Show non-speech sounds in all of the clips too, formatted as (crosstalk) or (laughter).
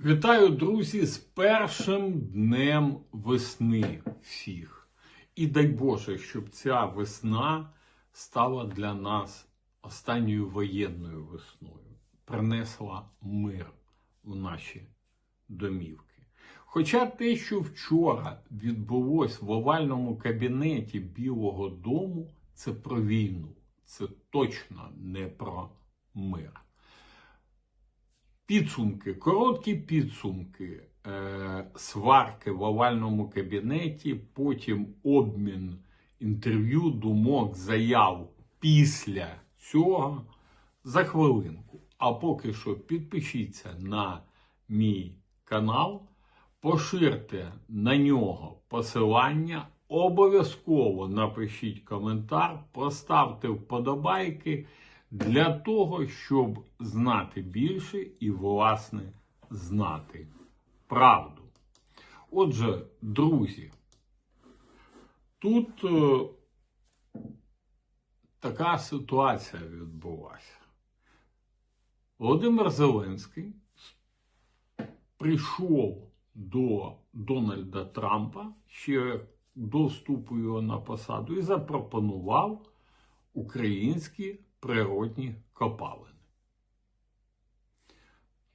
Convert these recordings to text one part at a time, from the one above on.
Вітаю, друзі, з першим днем весни всіх. І дай Боже, щоб ця весна стала для нас останньою воєнною весною, принесла мир в наші домівки. Хоча те, що вчора відбулось в овальному кабінеті Білого Дому, це про війну, це точно не про мир. Підсумки, короткі підсумки е, сварки в овальному кабінеті, потім обмін інтерв'ю, думок, заяв після цього за хвилинку. А поки що підпишіться на мій канал, поширте на нього посилання, обов'язково напишіть коментар, поставте вподобайки для того, щоб знати більше і, власне, знати правду. Отже, друзі, тут е, така ситуація відбулася. Володимир Зеленський прийшов до Дональда Трампа ще до вступу його на посаду і запропонував українські природні копалини.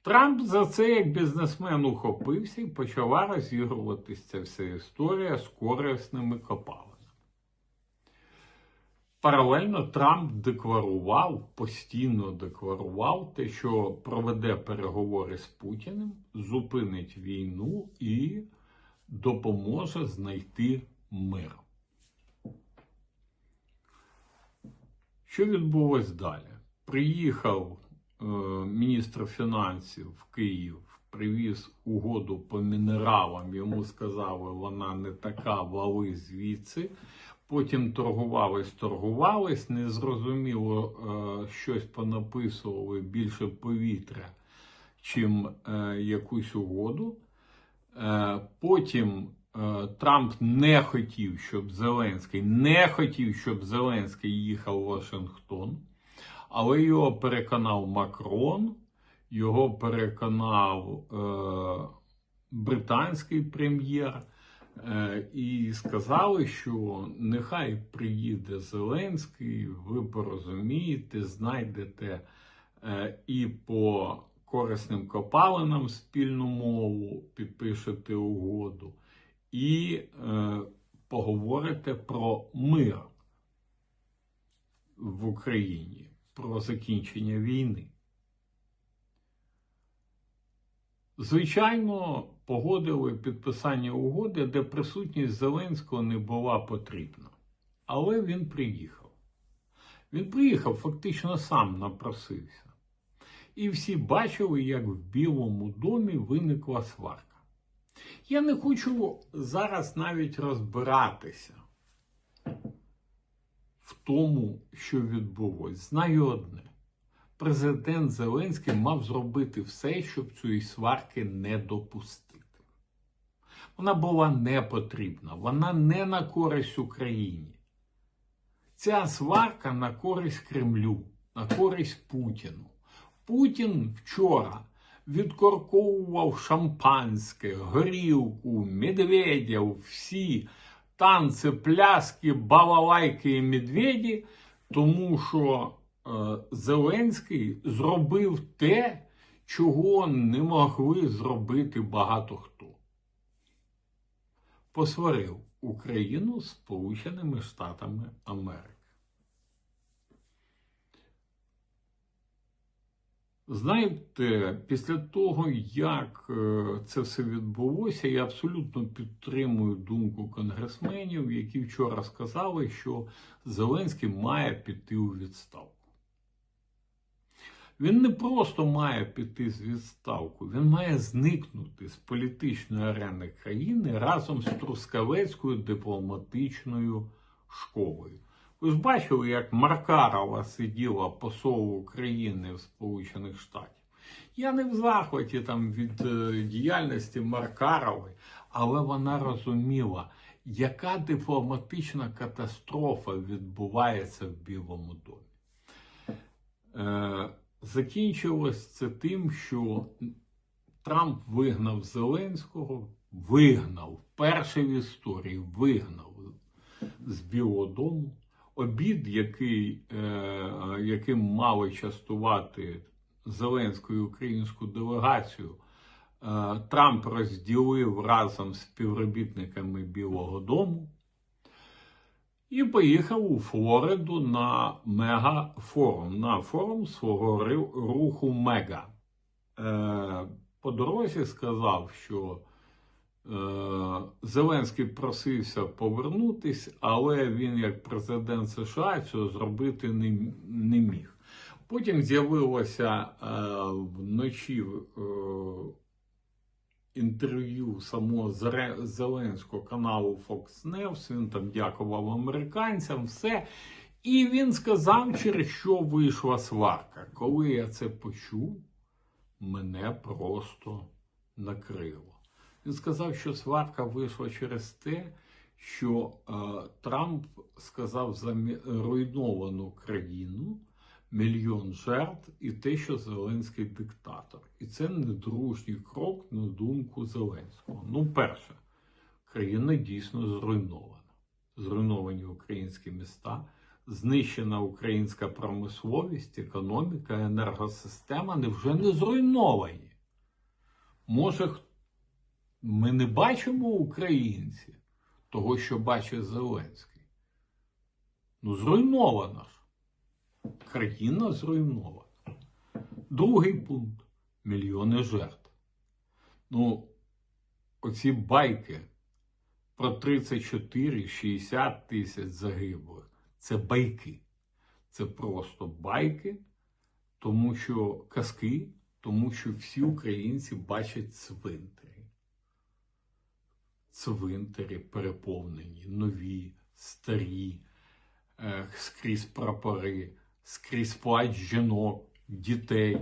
Трамп за це як бізнесмен ухопився і почала розігруватися ця вся історія з корисними копалинами. Паралельно Трамп декларував, постійно декларував те, що проведе переговори з Путіним, зупинить війну і допоможе знайти мир. Що відбулось далі? Приїхав е, міністр фінансів в Київ, привіз угоду по мінералам. Йому сказали, вона не така, вали звідси. Потім торгувались, торгувались, незрозуміло е, щось понаписували більше повітря, чим е, якусь угоду. Е, потім Трамп не хотів, щоб Зеленський не хотів, щоб Зеленський їхав в Вашингтон, але його переконав Макрон, його переконав е, британський прем'єр. Е, І сказали, що нехай приїде Зеленський, ви порозумієте, знайдете е, і по корисним копалинам спільну мову, підпишете угоду, і е, поговорите про мир в Україні, про закінчення війни. Звичайно, погодили підписання угоди, де присутність Зеленського не була потрібна. Але він приїхав. Він приїхав, фактично сам напросився. І всі бачили, як в Білому домі виникла сварка. Я не хочу зараз навіть розбиратися в тому, що відбулось. Знаю одне. Президент Зеленський мав зробити все, щоб цієї сварки не допустити. Вона була не потрібна, вона не на користь Україні. Ця сварка на користь Кремлю, на користь Путіну. Путін вчора відкорковував шампанське, горілку, медведів, всі танці, пляски, балалайки і медведі, тому що е, Зеленський зробив те, чого не могли зробити багато хто. Посварив Україну Сполученими Штатами Америки. Знаєте, після того, як е, це все відбулося, я абсолютно підтримую думку конгресменів, які вчора сказали, що Зеленський має піти у відставку. Він не просто має піти з відставку, він має зникнути з політичної арени країни разом з Трускавецькою дипломатичною школою. Ви ж бачили, як Маркарова сиділа посол України в Сполучених Штатів. Я не в захваті там від е, діяльності Маркарової, але вона розуміла, яка дипломатична катастрофа відбувається в Білому домі. Е, закінчилось це тим, що Трамп вигнав Зеленського, вигнав, вперше в історії вигнав з Білого Дому. Обід, який, е, яким мали частувати Зеленську і українську делегацію, е, Трамп розділив разом з співробітниками Білого Дому і поїхав у Флориду на мегафорум, на форум свого руху Мега. Е, по дорозі сказав, що Зеленський просився повернутись, але він, як президент США, цього зробити не, не міг. Потім з'явилося е, вночі е, інтерв'ю самого Зеленського каналу Fox News. Він там дякував американцям, все. І він сказав, через що вийшла сварка. Коли я це почув, мене просто накрило. Він сказав, що сварка вийшла через те, що е, Трамп сказав за руйновану країну, мільйон жертв і те, що Зеленський диктатор. І це недружній крок на думку Зеленського. Ну, перше, країна дійсно зруйнована. Зруйновані українські міста, знищена українська промисловість, економіка, енергосистема невже не зруйновані. Може, х- ми не бачимо українці того, що бачить Зеленський. Ну, зруйнована ж. Країна зруйнована. Другий пункт мільйони жертв. Ну, оці байки про 34-60 тисяч загиблих це байки. Це просто байки, тому що казки, тому що всі українці бачать цвинтарі. Цвинтарі переповнені, нові, старі, е, скрізь прапори, скрізь плач жінок, дітей.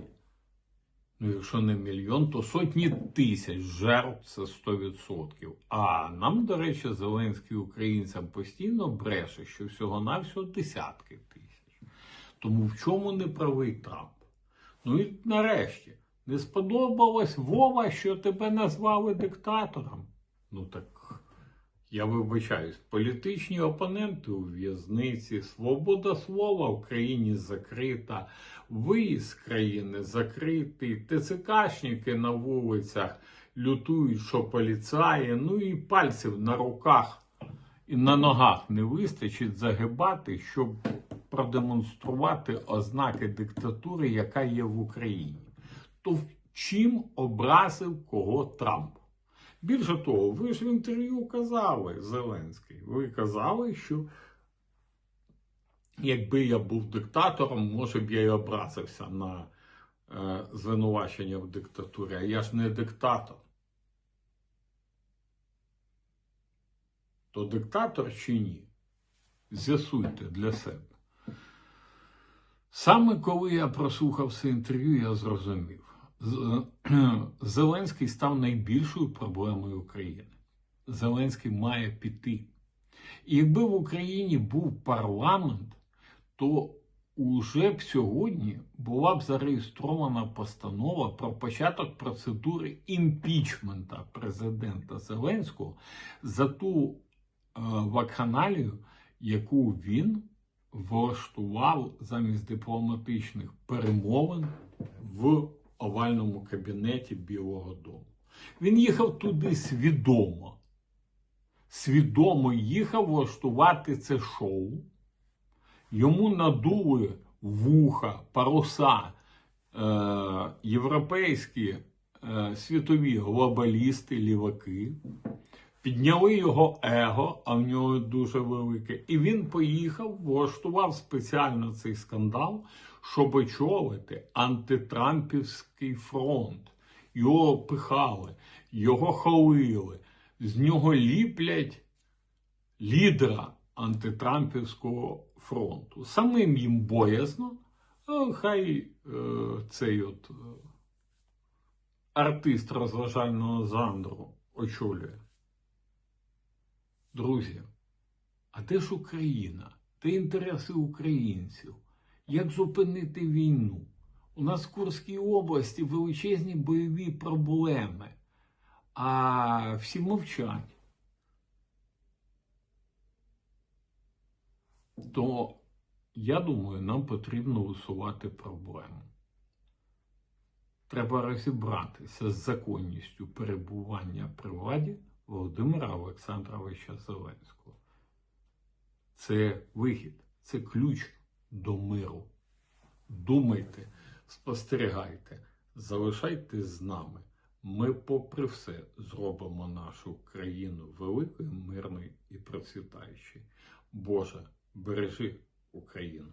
Ну, якщо не мільйон, то сотні тисяч жертв це 100%. А нам, до речі, Зеленський українцям постійно бреше, що всього-навсього десятки тисяч. Тому в чому не правий Трамп? Ну і нарешті, не сподобалось Вова, що тебе назвали диктатором. Ну так я вибачаюсь, політичні опоненти у в'язниці, свобода слова в країні закрита, виїзд з країни закритий, ТЦКшники на вулицях лютують, що поліцаї, ну і пальців на руках і на ногах не вистачить загибати, щоб продемонструвати ознаки диктатури, яка є в Україні. То чим образив кого Трамп? Більше того, ви ж в інтерв'ю казали, Зеленський, ви казали, що якби я був диктатором, може б я й образився на е, звинувачення в диктатурі. А я ж не диктатор. То диктатор чи ні? З'ясуйте для себе. Саме коли я прослухав це інтерв'ю, я зрозумів. (clears throat) Зеленський став найбільшою проблемою України. Зеленський має піти. І якби в Україні був парламент, то уже б сьогодні була б зареєстрована постанова про початок процедури імпічмента президента Зеленського за ту е, вакханалію, яку він влаштував замість дипломатичних перемовин в овальному кабінеті Білого Дому. Він їхав туди свідомо. Свідомо їхав влаштувати це шоу. Йому надули вуха, паруса е, європейські е, світові глобалісти, ліваки. Підняли його его, а в нього дуже велике. І він поїхав, влаштував спеціально цей скандал, щоб очолити антитрампівський фронт. Його пихали, його хвалили, з нього ліплять лідера антитрампівського фронту. Самим їм боязно, хай е, цей от е, артист розважального жанру очолює. Друзі, а де ж Україна? Де інтереси українців? Як зупинити війну? У нас в Курській області величезні бойові проблеми, а всі мовчать. То я думаю, нам потрібно усувати проблему. Треба розібратися з законністю перебування при владі Володимира Олександровича Зеленського. Це вихід, це ключ до миру. Думайте, спостерігайте, залишайтесь з нами. Ми, попри все, зробимо нашу країну великою, мирною і процвітаючою. Боже, бережи Україну.